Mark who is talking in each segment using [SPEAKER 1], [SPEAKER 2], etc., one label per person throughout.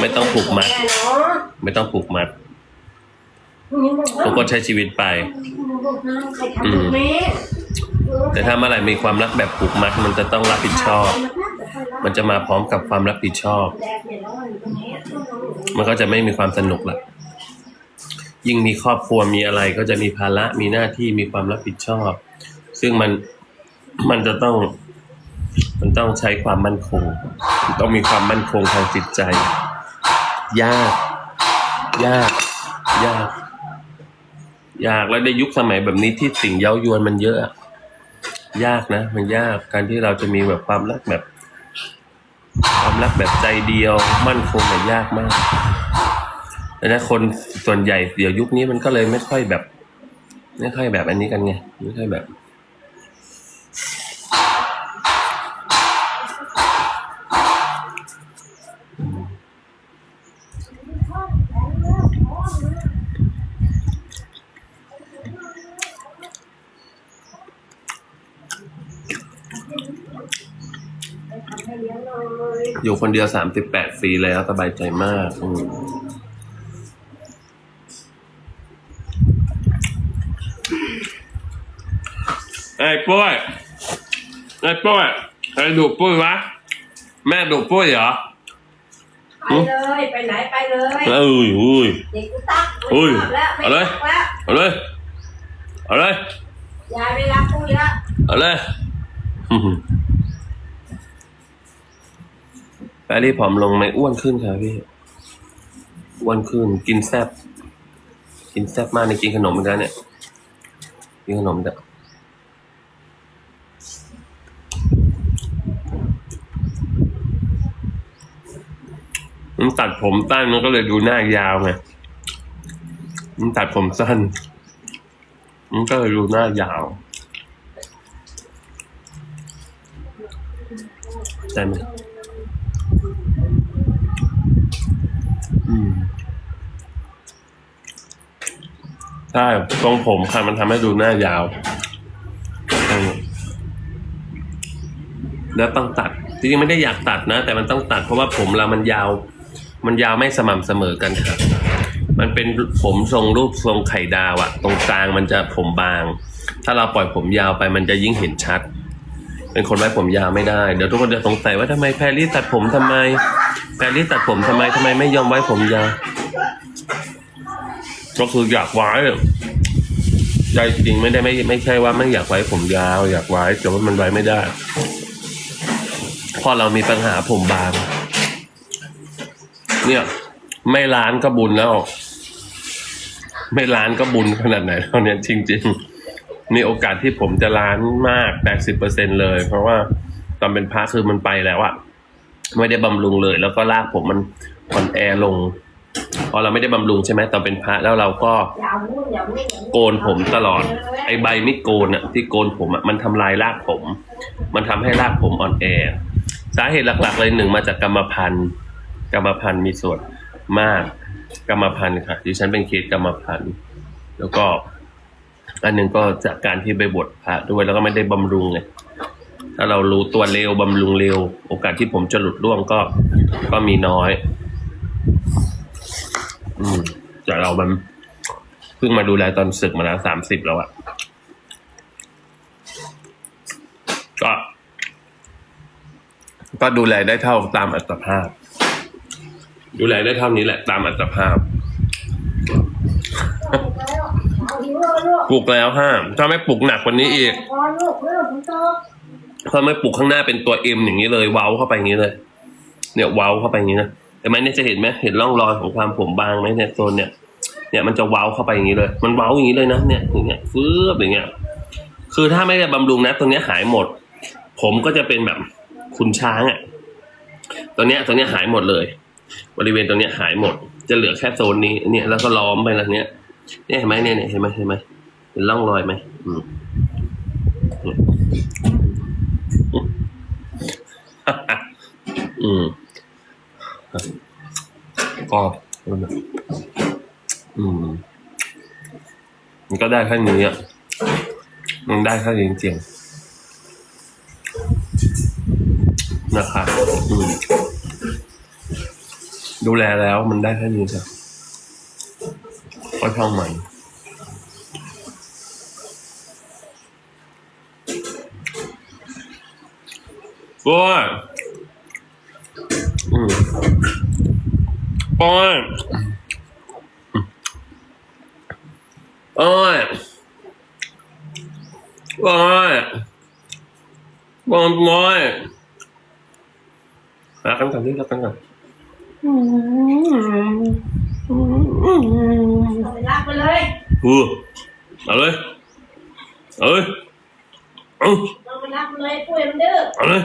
[SPEAKER 1] ไม่ต้องผูกมัดไม่ต้องผูกมัดทุกคนใช้ชีวิตไปอืมแต่ถ้าเมื่อไหร่มีความรักแบบผูกมัด มันจะต้องรับผิดชอบ มันจะมาพร้อมกับความรับผิดชอบมันก็จะไม่มีความสนุกละยิ่งมีครอบครัวมีอะไรก็จะมีภาระมีหน้าที่มีความรับผิดชอบ ซึ่งมันมันจะต้อง มันต้องใช้ความมั่นคง ต้องมีความมั่นคงทางจิตใจ ยาก ยาก ยาก ยากแล้วในยุคสมัยแบบนี้ที่สิ่งเย้ายวนมันเยอะ ยากนะ มันยากการที่เราจะมีแบบความรักแบบ ความรักแบบใจเดียว มั่นคงเนี่ยยากมากแต่ถ้าคนส่วนใหญ่เดี๋ยวยุคนี้มันก็เลยไม่ค่อยแบบ ไม่ค่อยแบบอันนี้กันไงไม่ค่อยแบบ อยู่คนเดียวสามสิบแปดปีแล้วสบายใจมากอืมไอ้ปุ้ยไอ้ปุ้ยใครดูปุ้ยวะแม่ดูปุ้ยเหรอ
[SPEAKER 2] ไปเลยไปไหนไปเลย
[SPEAKER 1] เอ้ยอุ้ย
[SPEAKER 2] เด็กกูตัก
[SPEAKER 1] อุ้ย
[SPEAKER 2] ไม่ชอบแล้วไม่
[SPEAKER 1] เอาเลย
[SPEAKER 2] รักแล้ว
[SPEAKER 1] เอาเลยเอาเลย
[SPEAKER 2] ยายไม่รักกูแล้ว
[SPEAKER 1] เอาเลย อื้อหือ แปรรี่ผอมลงไหมอ้วนขึ้นครับพี่อ้วนขึ้น กินแซบกินแซบมากในกินขนมเหมือนกันเนี่ยกินขนมแต่มันตัดผมสั้นมันก็เลยดูหน้ายาวไงมันตัดผมสั้น มันก็เลยดูหน้ายาวใช่ไหม ใช่ทรงผมค่ะมันทำให้ดูหน้ายาวอืมแล้วต้องตัด จริงๆไม่ได้อยากตัดนะ แต่มันต้องตัดเพราะว่าผมเรามันยาว มันยาวไม่สม่ำเสมอกันครับ มันเป็นผมทรงรูปทรงไข่ดาวอะตรงกลางมันจะผมบาง ถ้าเราปล่อยผมยาวไปมันจะยิ่งเห็นชัด เป็นคนไว้ผมยาวไม่ได้ เดี๋ยวทุกคนจะสงสัยว่าทำไมแพรรี่ตัดผมทำไม แพรรี่ตัดผมทำไมทำไมไม่ยอมไว้ผมยาว ก็คืออยากไว้ใจจริงไม่ได้ไม่ไม่ใช่ว่าไม่อยากไว้ผมยาว อยากไว้แต่ว่ามันไว้ไม่ได้เพราะเรามีปัญหาผมบาง เนี่ย ไม่ล้านก็บุญแล้ว ไม่ล้านก็บุญขนาดไหนแล้วเนี่ยจริง ๆ มีโอกาสที่ผมจะล้านมากแปดสิบเปอร์เซ็นเลย เพราะว่าตอนเป็นพระคือมันไปแล้วอะไม่ได้บำรุงเลย แล้วก็ลากผมมันอ่อนแอลง พอเราไม่ได้บำรุงใช่ไหมตอนเป็นพระแล้วเราก็โกนผมตลอด ไอใบมิโกนอะที่โกนผมอะมันทำลายรากผม มันทำให้รากผมอ่อนแอ สาเหตุหลักๆเลยหนึ่งมาจากกรรมพันธุ์กรรมพันธุ์มีส่วนมากกรรมพันธุ์ค่ะดิฉันเป็นเคสกรรมพันธุ์ แล้วก็ อันหนึ่งก็จากการที่ไปบวชพระด้วยแล้วก็ไม่ได้บำรุงไงถ้าเรารู้ตัวเร็วบำรุงเร็ว โอกาสที่ผมจะหลุดร่วงก็ก็มีน้อย อืมแต่เรามันเพิ่งมาดูแลตอนศึกมาแล้วสามสิบแล้วอะก็ ก็ดูแลได้เท่าตามอัตภาพ ดูแลได้เท่านี้แหละ ตามอัตภาพ
[SPEAKER 2] เอาหิวแล้วลูก
[SPEAKER 1] ปลุกแล้วห้ามถ้าไม่ปลุกหนักกว่านี้อีก
[SPEAKER 2] เรื่องผมโต
[SPEAKER 1] ถ้าไม่ปลุกข้างหน้าเป็นตัวเอ็มอย่างนี้เลย เว้าเข้าไปอย่างนี้เลย เนี่ยเว้าเข้าไปอย่างนี้นะ แต่ไหมเนี่ยจะเห็นไหมเห็นร่องรอยของความผมบางไหมเนี่ยโซนเนี่ยเนี่ยมันจะเว้าเข้าไปอย่างนี้เลย มันเว้าอย่างนี้เลยนะเนี่ยอย่างเงี้ยฟื้บอย่างเงี้ยคือถ้าไม่ได้บำรุงนะตรงเนี้ยหายหมด ผมก็จะเป็นแบบคุณช้างอะตรงเนี้ยตรงเนี้ยหายหมดเลย บริเวณตรงเนี้ยหายหมด จะเหลือแค่โซนนี้เนี่ยแล้วก็ล้อมไปแล้วเนี้ยเนี่ยเห็นไหมเนี่ยเนี่ยเห็นไหมเห็นไหมเห็นร่องรอยไหมอืมอืม ก็อืม มันก็ได้แค่นี้อะมันได้แค่นี้จริงๆนะครับอืมดูแลแล้วมันได้แค่นี้จ้ะก็ช่องใหม่โอ้ยอืม โอ้ยอ้ยอ้ยโอ้ยโอ้ยรักกันก่อนดิรักกันก่อน
[SPEAKER 2] เอาไปรักไปเลย
[SPEAKER 1] อือเอาเลยเอาเลยเอา
[SPEAKER 2] เอาไปรักไปเลยปุ้ยมันดื้อ
[SPEAKER 1] เอาเลย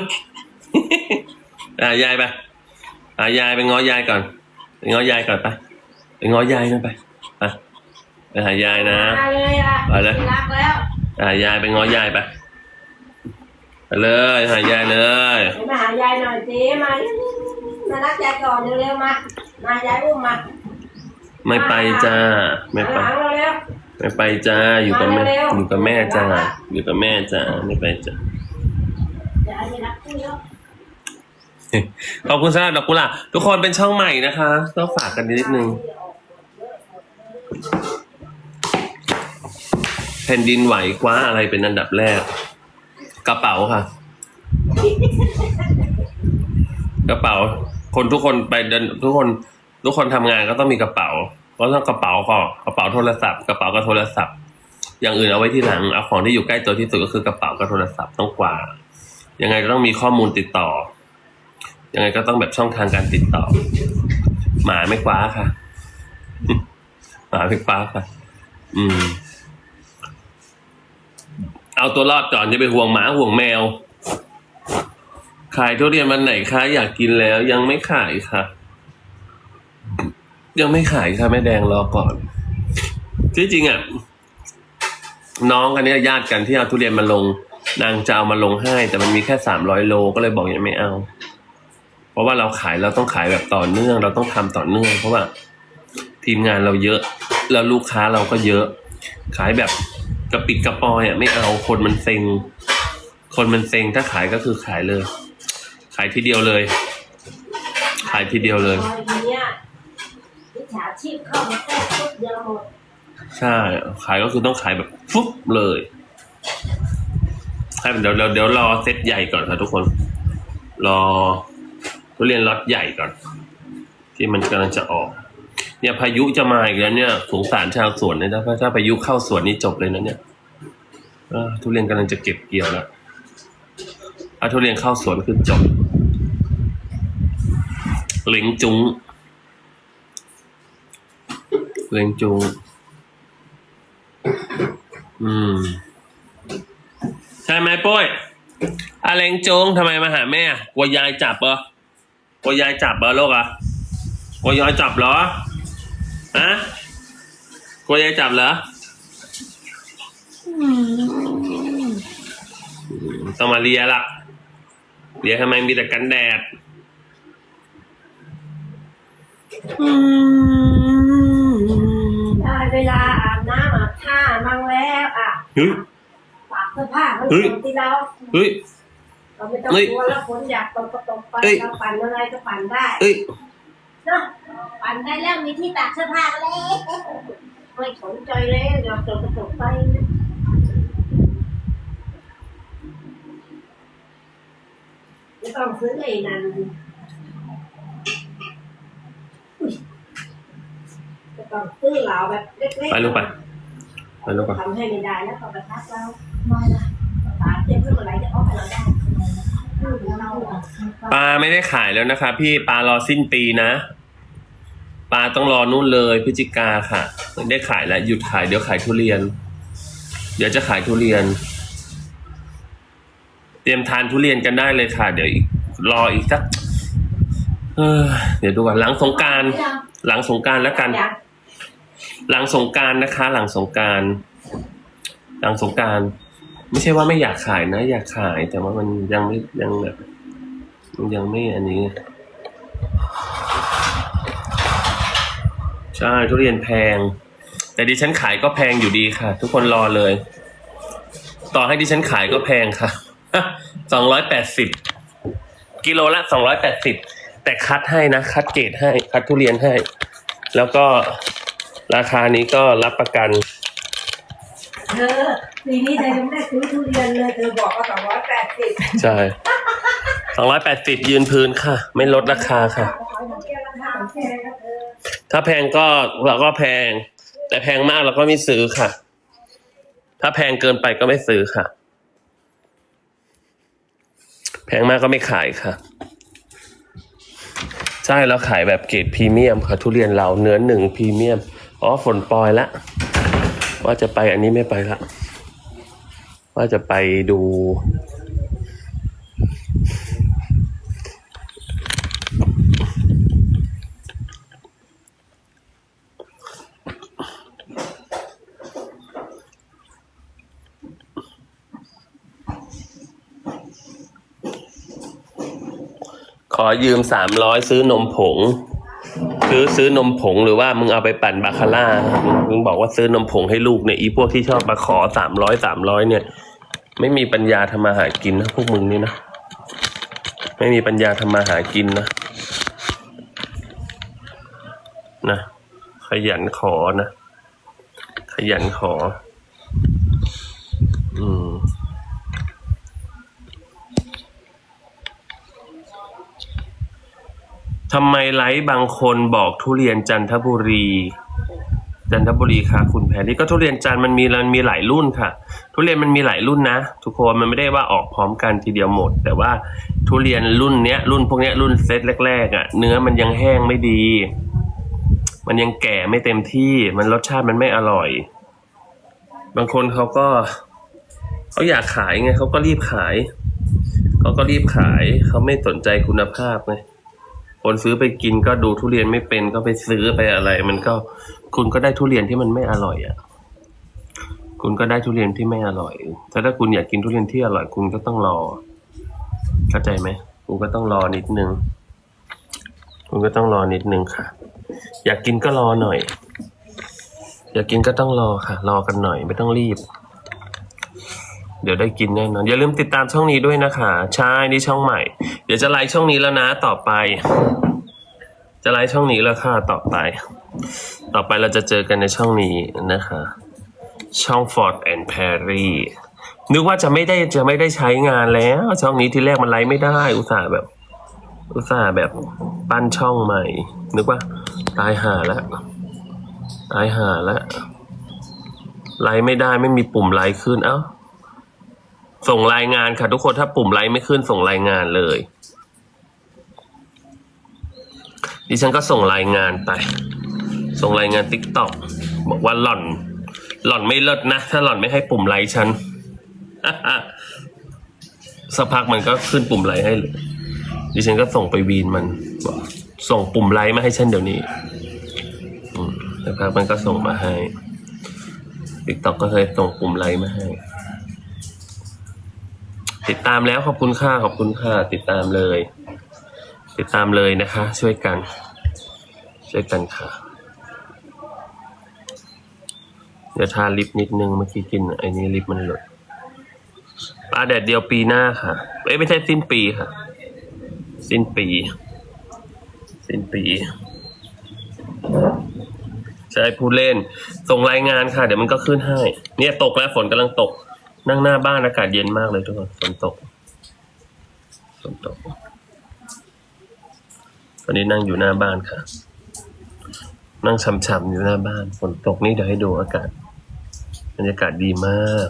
[SPEAKER 1] อ่ายายไปอ่ายายไปง้อยายก่อน ไปง้อยายก่อนไปไปง้อยายนะไปไปไปหายายนะ
[SPEAKER 2] มาเลยอะ
[SPEAKER 1] ไปเลย
[SPEAKER 2] ม่รักแล้ว
[SPEAKER 1] อ่ายายไปง้อยายไปไปเลยหายายเลย
[SPEAKER 2] ไปมาหายายหน่อยสิมามารักยายก่อนเร็วๆมา มายายอุ้มมา
[SPEAKER 1] ไม่ไปจ้าไม่ไป
[SPEAKER 2] หลังเร็ว
[SPEAKER 1] ไม่ไปจ้าอยู่กับแม่
[SPEAKER 2] มาเร็ว
[SPEAKER 1] อยู่กับแม่จ้าอยู่กับแม่จ้าไม่ไปจ้า
[SPEAKER 2] ๆยายไม่รักปุ้ยแล้ว
[SPEAKER 1] ขอบคุณสำหรับดอกกุหลาบทุกคนเป็นช่องใหม่นะคะต้องฝากกันนิดนึงแผ่นดินไหวคว้าอะไรเป็นอันดับแรก กระเป๋าค่ะ กระเป๋า คนทุกคนไปเดินทุกคน ทุกคนทำงานก็ต้องมีกระเป๋า ก็ต้องกระเป๋าก่อนกระเป๋าโทรศัพท์กระเป๋ากับโทรศัพท์ อย่างอื่นเอาไว้ที่หลังเอาของที่อยู่ใกล้ตัวที่สุดก็คือกระเป๋ากับโทรศัพท์ต้องกว่า ยังไงก็ต้องมีข้อมูลติดต่อ ยังไงก็ต้องแบบช่องทางการติดต่อ หมาไม่คว้าค่ะ หมาไม่คว้าค่ะ อืม เอาตัวรอดก่อนจะไปห่วงหมาห่วงแมว ขายทุเรียนวันไหนคะอยากกินแล้ว ยังไม่ขายค่ะ ยังไม่ขายค่ะแม่แดงรอก่อน ที่จริงอะน้องกันเนี้ยญาติกันที่เอาทุเรียนมาลง นางจะเอามาลงให้ แต่มันมีแค่สามร้อยโลก็เลยบอกยังไม่เอา ราะว่าเราขายเราต้องขายแบบต่อเนื่อง เราต้องทำต่อเนื่อง เพราะว่าทีมงานเราเยอะ แล้วลูกค้าเราก็เยอะ ขายแบบกระปิดกระปอยอะไม่เอาคนมันเซ็ง คนมันเซ็งถ้าขายก็คือขายเลย ขายทีเดียวเลย ขายทีเดียวเลย
[SPEAKER 2] พอทีเนี้ยวิชาชีพเข้ามาแทรกปุ๊บเดียวหมด
[SPEAKER 1] ใช่ ขายก็คือต้องขายแบบฟุ๊บเลยให้เดี๋ยวเดี๋ยวเดี๋ยวรอเซตใหญ่ก่อนครับทุกคน รอ ทุเรียนล็อตใหญ่ก่อน ที่มันกำลังจะออก เนี่ยพายุจะมาอีกแล้วเนี่ยสงสารชาวสวนเนี่ยนะถ้าถ้าพายุเข้าสวนนี่จบเลยนะเนี่ยทุเรียนกำลังจะเก็บเกี่ยวแล้วถ้าทุเรียนเข้าสวนคือจบเล็งจุงเล็งจุงอืม ใช่ไหมปุ้ยอาเลงจงทำไมมาหาแม่กลัวยายจับเหรอ กลัวยายจับเหรอลูกอะกลัวยายจับเหรอฮะกลัวยายจับเหรออืมต้องมาเลียละเลียทำไมมีแต่กันแดดอืม
[SPEAKER 2] ได้เวลาอาบน้ำอาบท่ามั่งแล้วอะ
[SPEAKER 1] เฮ้ย
[SPEAKER 2] ฝากเสื้อผ้ามัน
[SPEAKER 1] เฮ้ย
[SPEAKER 2] ตกที่เรา
[SPEAKER 1] เฮ้ย
[SPEAKER 2] เราไม่ต้อง
[SPEAKER 1] เฮ้ย
[SPEAKER 2] กลัวแล้วฝนอยากตกก็ตกไป
[SPEAKER 1] เฮ้ย
[SPEAKER 2] เราปั่นอะไรก็ปั่นได้
[SPEAKER 1] เอ้ย
[SPEAKER 2] เนาะปั่นได้แล้วมีที่ตากเสื้อผ้าแล้วไม่สนใจเลยเดี๋ยวตกก็ตกไปไม่ต้องซื้อไอ้นั่นอุ๊ยจะต้องซื้อเหลาแบบเล็กๆ
[SPEAKER 1] ไปลูกไปไปลูกไป
[SPEAKER 2] ทำให้ไม่ได้แล้วก็ไปทักเราไม่ละตาเจ็บเมื่อไหร่จะออกไปเราได้อืมเราอะ
[SPEAKER 1] ปลาไม่ได้ขายแล้วนะคะ พี่ปลารอสิ้นปีนะปลาต้องรอนู่นเลยพฤศจิกาค่ะไม่ได้ขายแล้วหยุดขายเดี๋ยวขายทุเรียน เดี๋ยวจะขายทุเรียน เตรียมทานทุเรียนกันได้เลยค่ะ เดี๋ยวรออีกสักเดี๋ยวดูก่อนหลังสงการ หลังสงการแล้วกัน หลังสงการนะคะ หลังสงการ หลังสงกราร ไม่ใช่ว่าไม่อยากขายนะ อยากขาย แต่ว่ามันยังไม่ยังแบบมันยังไม่อันนี้ ใช่ทุเรียนแพง แต่ดิฉันขายก็แพงอยู่ดีค่ะ ทุกคนรอเลย ต่อให้ดิฉันขายก็แพงค่ะสองร้อยแปดสิบกิโลละสองร้อยแปดสิบแต่แต่คัดให้นะ คัดเกรดให้ คัดทุเรียนให้ แล้วก็ราคานี้ก็รับประกัน
[SPEAKER 2] เธอปีนี้เธอยังไม่ได้ซื้อทุเรียนเลยเธอบอกว่าสองร้อยแปดสิบ
[SPEAKER 1] ใช่สองร้อยแปดสิบยืนพื้นค่ะ ไม่ลดราคาค่ะ ถ้าแพงก็เราก็แพง แต่แพงมากเราก็ไม่ซื้อค่ะ ถ้าแพงเกินไปก็ไม่ซื้อค่ะ แพงมากก็ไม่ขายค่ะใช่เราขายแบบเกรดพรีเมียมค่ะ ทุเรียนเราเนื้อหนึ่งพรีเมียมอ๋อฝนปลอยละ ว่าจะไปอันนี้ไม่ไปละว่าจะไปดู ขอยืมสามร้อยซื้อนมผง ซื้อซื้อนมผงหรือว่ามึงเอาไปปั่นบาคาร่ามึงมึงบอกว่าซื้อนมผงให้ลูกเนี่ยอีพวกที่ชอบมาขอสามร้อยสามร้อยเนี่ย ไม่มีปัญญาทำมาหากินนะพวกมึงนี่นะไม่มีปัญญาทำมาหากินนะนะขยันขอนะ ขยันขอ ทำไมไลฟ์บางคนบอกทุเรียนจันทบุรี จันทบุรีค่ะคุณแพรรี่ก็ทุเรียนจันมันมีมันมีหลายรุ่นค่ะ ทุเรียนมันมีหลายรุ่นนะ ทุกคนมันไม่ได้ว่าออกพร้อมกันทีเดียวหมด แต่ว่าทุเรียนรุ่นเนี้ยรุ่นพวกเนี้ยรุ่นเซตแรกๆอะ เนื้อมันยังแห้งไม่ดี มันยังแก่ไม่เต็มที่มันรสชาติมันไม่อร่อย บางคนเขาก็เขาอยากขายไงเขาก็รีบขายเขาก็รีบขายเขาไม่สนใจคุณภาพไง คนซื้อไปกินก็ดูทุเรียนไม่เป็นก็ไปซื้อไปอะไร มันก็คุณก็ได้ทุเรียนที่มันไม่อร่อยอะ คุณก็ได้ทุเรียนที่ไม่อร่อยแต่ถ้าคุณอยากกินทุเรียนที่อร่อย คุณก็ต้องรอ เข้าใจไหมคุณก็ต้องรอนิดนึง คุณก็ต้องรอนิดนึงค่ะ อยากกินก็รอหน่อย อยากกินก็ต้องรอค่ะ รอกันหน่อยไม่ต้องรีบ เดี๋ยวได้กินแน่นอนอย่าลืมติดตามช่องนี้ด้วยนะคะ ใช่นี่ช่องใหม่ เดี๋ยวจะไลฟ์ช่องนี้แล้วนะ ต่อไป จะไลฟ์ช่องนี้แล้วค่ะต่อไป ต่อไปเราจะเจอกันในช่องนี้นะคะ ช่อง Ford and Perry นึกว่าจะไม่ได้จะไม่ได้ใช้งานแล้ว ช่องนี้ที่แรกมันไลฟ์ไม่ได้ อุตส่าห์แบบ อุตส่าห์แบบปั้นช่องใหม่ นึกว่าตายห่าแล้วตายห่าแล้วไลฟ์ไม่ได้ไม่มีปุ่มไลฟ์ขึ้นเอ้า ส่งรายงานค่ะทุกคนถ้าปุ่มไลค์ไม่ขึ้นส่งรายงานเลย ดิฉันก็ส่งรายงานไป ส่งรายงานติ๊กต็อกบอกว่าหล่อน หล่อนไม่เลิศนะ ถ้าหล่อนไม่ให้ปุ่มไลค์ฉันสักพักมันก็ขึ้นปุ่มไลค์ให้เลยดิฉันก็ส่งไปวีนมันบอกส่งปุ่มไลค์มาให้ฉันเดี๋ยวนี้สักพักมันก็ส่งมาให้ติ๊กต็อกก็เคยส่งปุ่มไลค์มาให้ ติดตามแล้วขอบคุณค่าขอบคุณค่าติดตามเลย ติดตามเลยนะคะ ช่วยกัน ช่วยกันค่ะเดี๋ยวทาลิปนิดนึงเมื่อกี้กินไอ้นี่ลิปมันหลุดปลาแดดเดียวปีหน้าค่ะเอ้ยไม่ใช่สิ้นปีค่ะ สิ้นปี สิ้นปีใช่ผู้เล่น ส่งรายงานค่ะ เดี๋ยวมันก็ขึ้นให้ เนี่ยตกแล้วฝนกำลังตก นั่งหน้าบ้านอากาศเย็นมากเลยทุกคนฝนตกฝนตกตอนนี้นั่งอยู่หน้าบ้านค่ะ นั่งช่ำๆอยู่หน้าบ้านฝนตกนี่เดี๋ยวให้ดูอากาศบรรยากาศดีมาก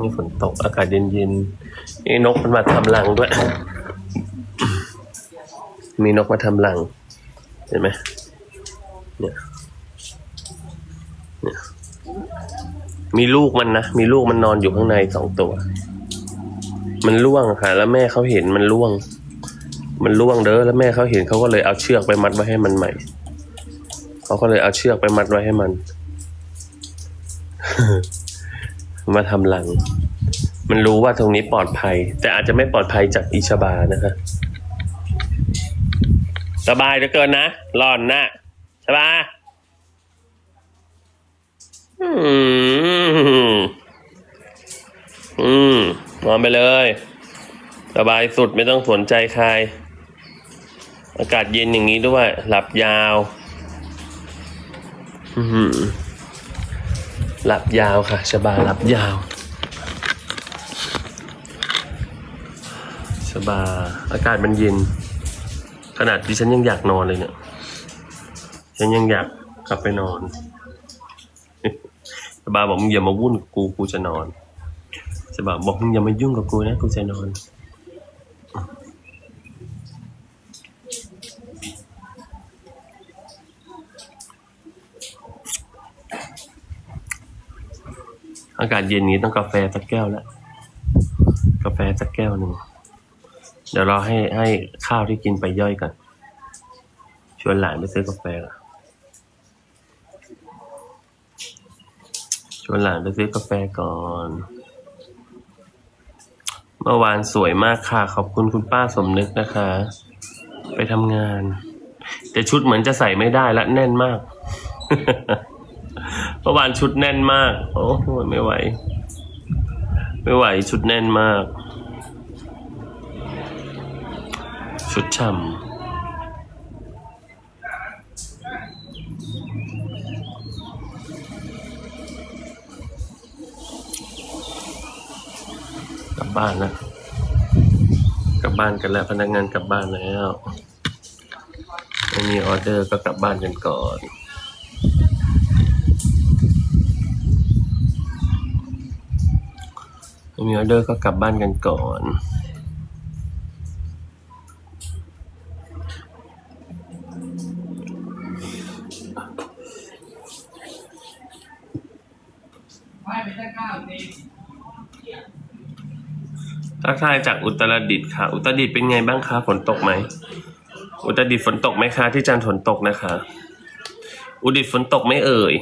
[SPEAKER 1] นี่ฝนตกอากาศเย็นๆนี่นกมันมาทำรังด้วย มีนกมาทำรัง เห็นไหมเนี่ย มีลูกมันนะ มีลูกมันนอนอยู่ข้างในสองตัว มันล่วงค่ะ แล้วแม่เขาเห็นมันล่วง มันล่วงเด้อแล้วแม่เขาเห็นเขาก็เลยเอาเชือกไปมัดไว้ให้มันใหม่เขาก็เลยเอาเชือกไปมัดไว้ให้มัน มาทำรัง มันรู้ว่าตรงนี้ปลอดภัย แต่อาจจะไม่ปลอดภัยจากอิชบานะคะสบายเหลือเกินนะร้อนนะสบาย อืมอืมนอนไปเลย สบายสุดไม่ต้องสนใจใคร อากาศเย็นอย่างนี้ด้วย หลับยาว อือหือหลับยาวค่ะชบาหลับยาวชบาอากาศมันเย็น ขนาดดิฉันยังอยากนอนเลยเนี่ย ฉันยังอยากกลับไปนอน ชบาบอกมึงอย่ามาวุ่นกับกูกูจะนอนชบาบอกมึงอย่ามายุ่งกับกูนะกูจะนอนอากาศเย็นนี้ต้องกาแฟสักแก้วแล้ว กาแฟสักแก้วหนึ่ง เดี๋ยวเราให้ให้ข้าวที่กินไปย่อยก่อน ชวนหลานไปซื้อกาแฟก่อน วันหลานไปซื้อกาแฟก่อน เมื่อวานสวยมากค่ะ ขอบคุณคุณป้าสมนึกนะคะ ไปทำงาน แต่ชุดเหมือนจะใส่ไม่ได้ละแน่นมาก เมื่อวานชุดแน่นมาก โอ้โหไม่ไหว ไม่ไหวชุดแน่นมาก ชุดช่ำ บบ้านแล้วกลับบ้านกันแล้วพนักงานกลับบ้านแล้วไม่มีออเดอร์ก็กลับบ้านกันก่อนไม่มีออเดอร์ก็กลับบ้านกันก่อน ทักทายจากอุตรดิตถ์ค่ะ อุตรดิตถ์เป็นไงบ้างคะฝนตกไหม อุตรดิตถ์ฝนตกไหมคะ ที่จันทร์ฝนตกนะคะ อุตรดิตถ์ฝนตกไหม่เอ่ย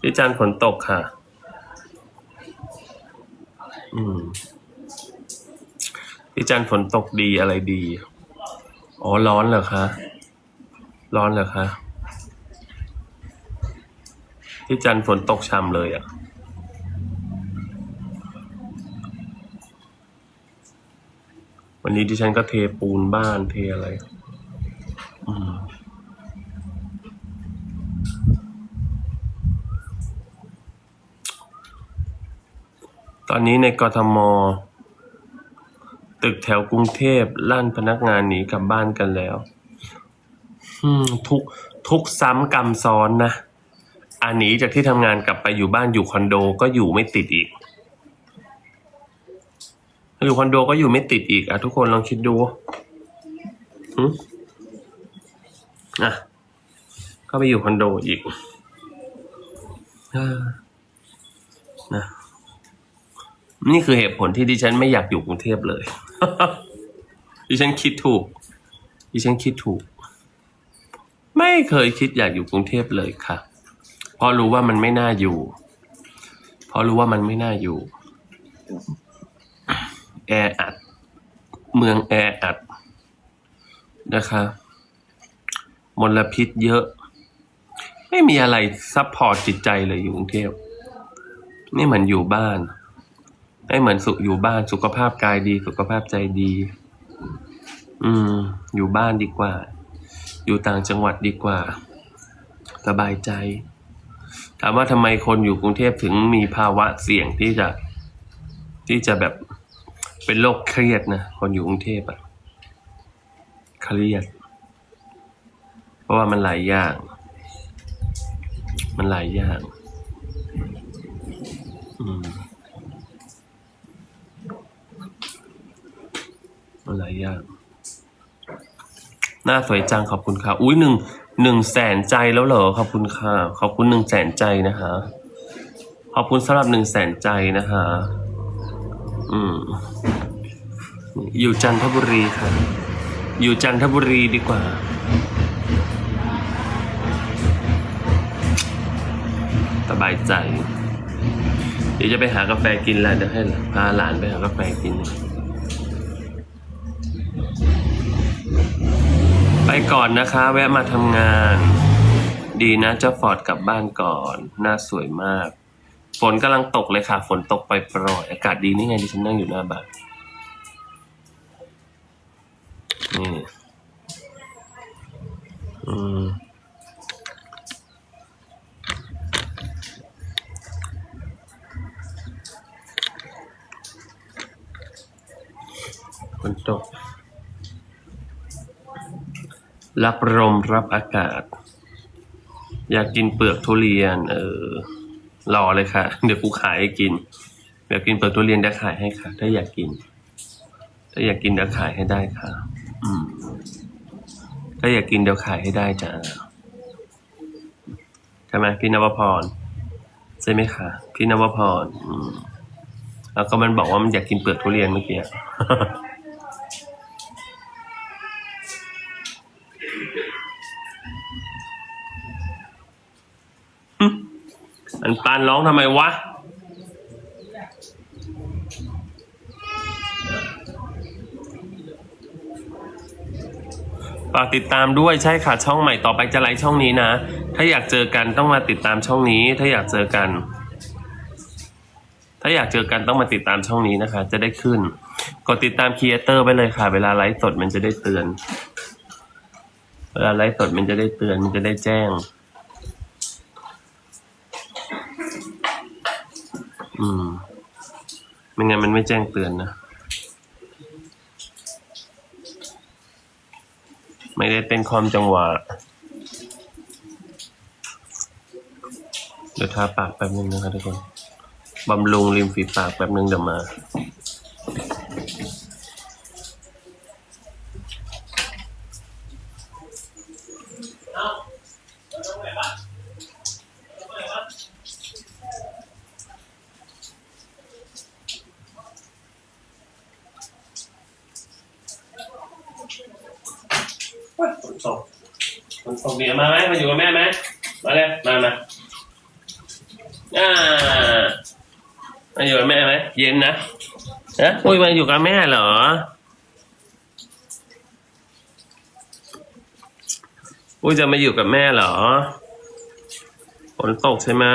[SPEAKER 1] ที่จันทร์ฝนตกค่ะ อืมที่จันทร์ฝนตกดีอะไรดี อ๋อร้อนเหรอคะ ร้อนเหรอคะ ที่จันทร์ฝนตกช่ำเลยอะ่ะ วันนี้ดิฉันก็เทปูนบ้านเทอะไร อืมตอนนี้ในกทม ตึกแถวกรุงเทพลั่นพนักงานหนีกลับบ้านกันแล้วทุกทุกซ้ำกรรมซ้อนนะอันนี้จากที่ทำงานกลับไปอยู่บ้านอยู่คอนโดก็อยู่ไม่ติดอีก อยู่คอนโดก็อยู่ไม่ติดอีกอะทุกคนลองคิดดูหืมอะก็ไปอยู่คอนโดอีกนะนี่คือเหตุผลที่ดิฉันไม่อยากอยู่กรุงเทพเลย ดิฉันคิดถูก ดิฉันคิดถูก ไม่เคยคิดอยากอยู่กรุงเทพเลยค่ะ เพราะรู้ว่ามันไม่น่าอยู่ เพราะรู้ว่ามันไม่น่าอยู่ แออัด เมืองแออัดนะคะมลพิษเยอะ ไม่มีอะไรซัพพอร์ตจิตใจเลยอยู่กรุงเทพนี่เหมือนอยู่บ้านไม่เหมือนสุขอยู่บ้านสุขภาพกายดี สุขภาพใจดี อืม อยู่บ้านดีกว่า อยู่ต่างจังหวัดดีกว่า สบายใจ ถามว่าทำไมคนอยู่กรุงเทพถึงมีภาวะเสี่ยงที่จะ ที่จะแบบ เป็นโรคเครียดนะคนอยู่กรุงเทพอะเครียด เพราะว่ามันหลายอย่าง มันหลายอย่าง อืมมันหลายอย่างหน้าสวยจังขอบคุณค่ะ อุ้ยหนึ่งหนึ่งแสนใจแล้วเหรอขอบคุณค่ะ ขอบคุณหนึ่งแสนใจนะคะขอบคุณสำหรับหนึ่งแสนใจนะคะ อืม อยู่จันทบุรีค่ะ อยู่จันทบุรีดีกว่า สบายใจ เดี๋ยวจะไปหากาแฟกินแหล้วเดี๋ยวให้พาหลานไปหากาแฟกิน ไปก่อนนะคะ แวะมาทำงาน ดีนะเจ้าฟอร์ดกลับบ้านก่อน หน้าสวยมาก ฝนกำลังตกเลยค่ะ ฝนตกไปโปรยอากาศดีนี่ไงดิฉันนั่งอยู่หน้าบ้านนี่อืมฝนตก รับลมรับอากาศ อยากกินเปลือกทุเรียน เออ รอเลยค่ะ เดี๋ยวกูขายให้กินอยากกินเปลือกทุเรียนเดี๋ยวขายให้ค่ะ ถ้าอยากกิน ถ้าอยากกินเดี๋ยวขายให้ได้ค่ะ อืม ถ้าอยากกินเดี๋ยวขายให้ได้จ้ะใช่ไหมพี่นวพรใช่ไหมคะพี่นวพรอืมแล้วก็มันบอกว่ามันอยากกินเปลือกทุเรียนเมื่อกี้ อันปานร้องทำไมวะ ฝากติดตามด้วยใช่ค่ะ ช่องใหม่ต่อไปจะไลฟ์ช่องนี้นะ ถ้าอยากเจอกันต้องมาติดตามช่องนี้ ถ้าอยากเจอกัน ถ้าอยากเจอกันต้องมาติดตามช่องนี้นะคะ จะได้ขึ้น กดติดตามครีเอเตอร์ไปเลยค่ะ เวลาไลฟ์สดมันจะได้เตือน เวลาไลฟ์สดมันจะได้เตือนมันจะได้แจ้ง อืม ไม่งั้นมันไม่แจ้งเตือนนะ ไม่ได้เป็นความจังหวะ เดี๋ยวทาปากแป๊บนึงนะครับทุกคน บำรุงริมฝีปากแป๊บนึงเดี๋ยวมา ฝนตกฝนตกเดี๋ยวมาไหมมาอยู่กับแม่ไหมมาเลยมามาอ่ามาอยู่กับแม่ไหมเย็นนะ ฮะอุ้ยมาอยู่กับแม่เหรออุ้ยจะมาอยู่กับแม่เหรอฝนตกใช่ไหม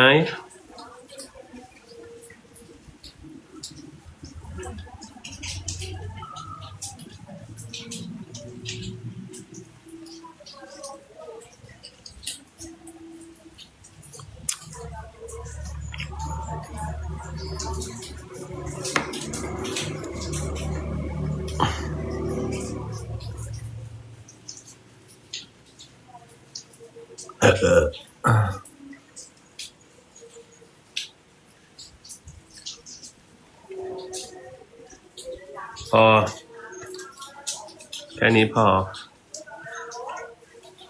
[SPEAKER 1] พอ แค่ นี้พอ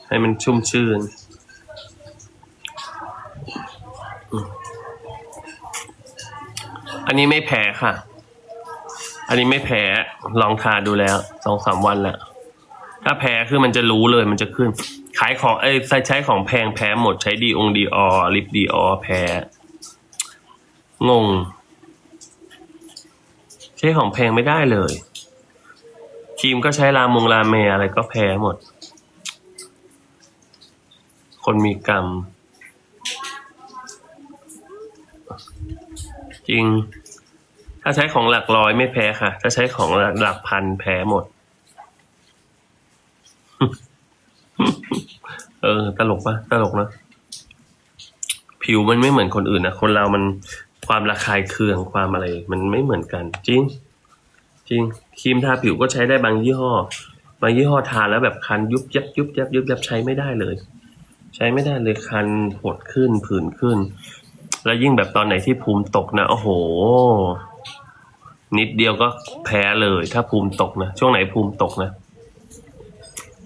[SPEAKER 1] ให้มันชุ่มชื่น อันนี้ไม่แพ้ค่ะ อันนี้ไม่แพ้ลองทาดูแล้วสองสามวันแล้วถ้าแพ้คือมันจะรู้เลยมันจะขึ้น ขายของเอ้ยใช้ใช้ของแพงแพ้หมดใช้ดีองดีออลิปดีออแพ้ งง ใช้ของแพงไม่ได้เลย ครีมก็ใช้ลามงลาเมอะไรก็แพ้หมด คนมีกรรม จริง ถ้าใช้ของหลักร้อยไม่แพ้ค่ะ ถ้าใช้ของหลักหลักพันแพ้หมด เออ ตลกปะตลกนะผิวมันไม่เหมือนคนอื่นนะคนเรามันความระคายเคืองความอะไร มันไม่เหมือนกัน จริง จริงครีมทาผิวก็ใช้ได้บางยี่ห้อบางยี่ห้อทาแล้วแบบคันยุบยับยุบยับยุบยับใช้ไม่ได้เลย ใช้ไม่ได้เลยคันผดขึ้นผื่นขึ้น แล้วยิ่งแบบตอนไหนที่ภูมิตกนะโอ้โห นิดเดียวก็แพ้เลย ถ้าภูมิตกนะช่วงไหนภูมิตกนะ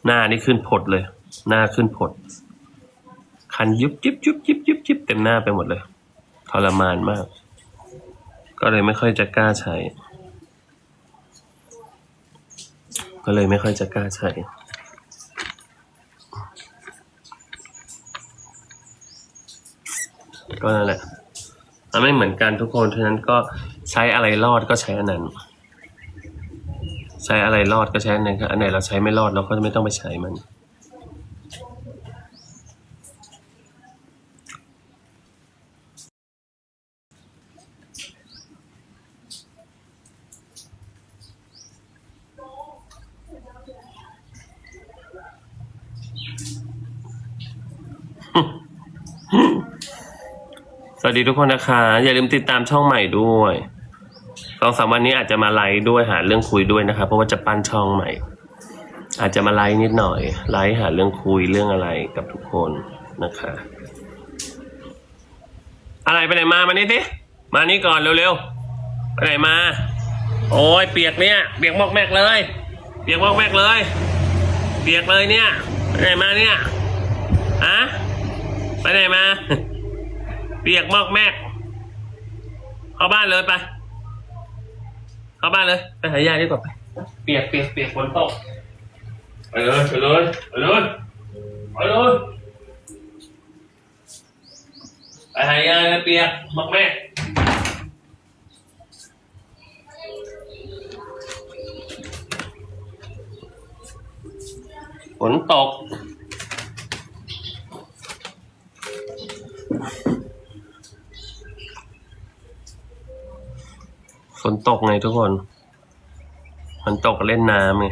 [SPEAKER 1] หน้านี่ขึ้นผดเลย หน้าขึ้นผด คันยุบยิบยุบยิบยิบยิบเต็มหน้าไปหมดเลยทรมานมาก ก็เลยไม่ค่อยจะกล้าใช้ ก็เลยไม่ค่อยจะกล้าใช้ก็นั่นแหละมันไม่เหมือนกันทุกคนฉะนั้นก็ใช้อะไรรอดก็ใช้อันนั้น ใช้อะไรรอดก็ใช้อันนั้นครับอันไหนเราใช้ไม่รอดเราก็ไม่ต้องไปใช้มัน วัสดีทุกคนนะคะ อย่าลืมติดตามช่องใหม่ด้วยสองสามวันนี้อาจจะมาไลฟ์ด้วยหาเรื่องคุยด้วยนะคะ เพราะว่าจะปั้นช่องใหม่ อาจจะมาไลฟ์นิดหน่อย ไลฟ์หาเรื่องคุยเรื่องอะไรกับทุกคนนะคะ อะไรไปไหนมามานี่สิมานี่ก่อนเร็วๆไปไหนมา โอ้ยเปียกเนี่ย เปียกมอกแมกเลย เปียกมอกแมกเลย เปียกเลยเนี่ย ไปไหนมาเนี่ยอะไปไหนมา เปียกมอกแมกเข้าบ้านเลยไป เข้าบ้านเลย ไปหายาดีกว่าไป เปียกเปียกเปียกฝนตกไปเลยไปเลยไปเลยไปเลยไปหายาเลยเปียกมอกแมกฝนตก ฝนตกไงทุกคนฝนตกเล่นน้ำไง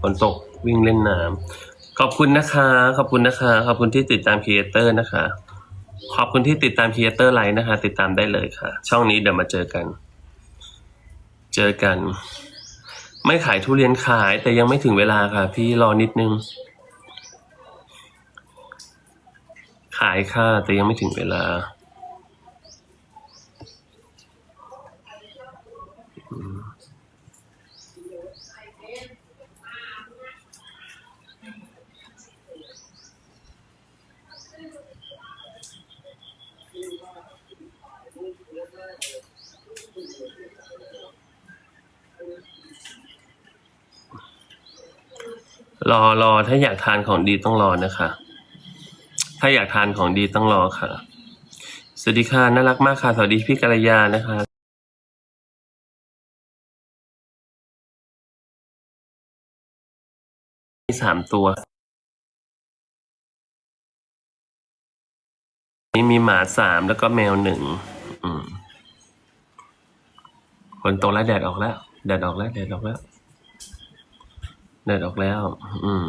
[SPEAKER 1] ฝนตกวิ่งเล่นน้ำขอบคุณนะคะ ขอบคุณนะคะ ขอบคุณที่ติดตามครีเอเตอร์นะคะ ขอบคุณที่ติดตามครีเอเตอร์ไลน์นะคะ ติดตามได้เลยค่ะ ช่องนี้เดี๋ยวมาเจอกัน เจอกัน ไม่ขายทุเรียนขายแต่ยังไม่ถึงเวลาค่ะ พี่รอนิดนึง ขายค่ะแต่ยังไม่ถึงเวลา รอรอถ้าอยากทานของดีต้องรอนะคะ ถ้าอยากทานของดีต้องรอค่ะ สวัสดีค่ะน่ารักมากค่ะ สวัสดีพี่กัลยานะคะมีสามตัว นี่มีหมาสามแล้วก็แมวหนึ่งอืมฝนตกแล้วแดดออกแล้วแดดออกแล้วแดดออกแล้ว แดดออกแล้ว อืม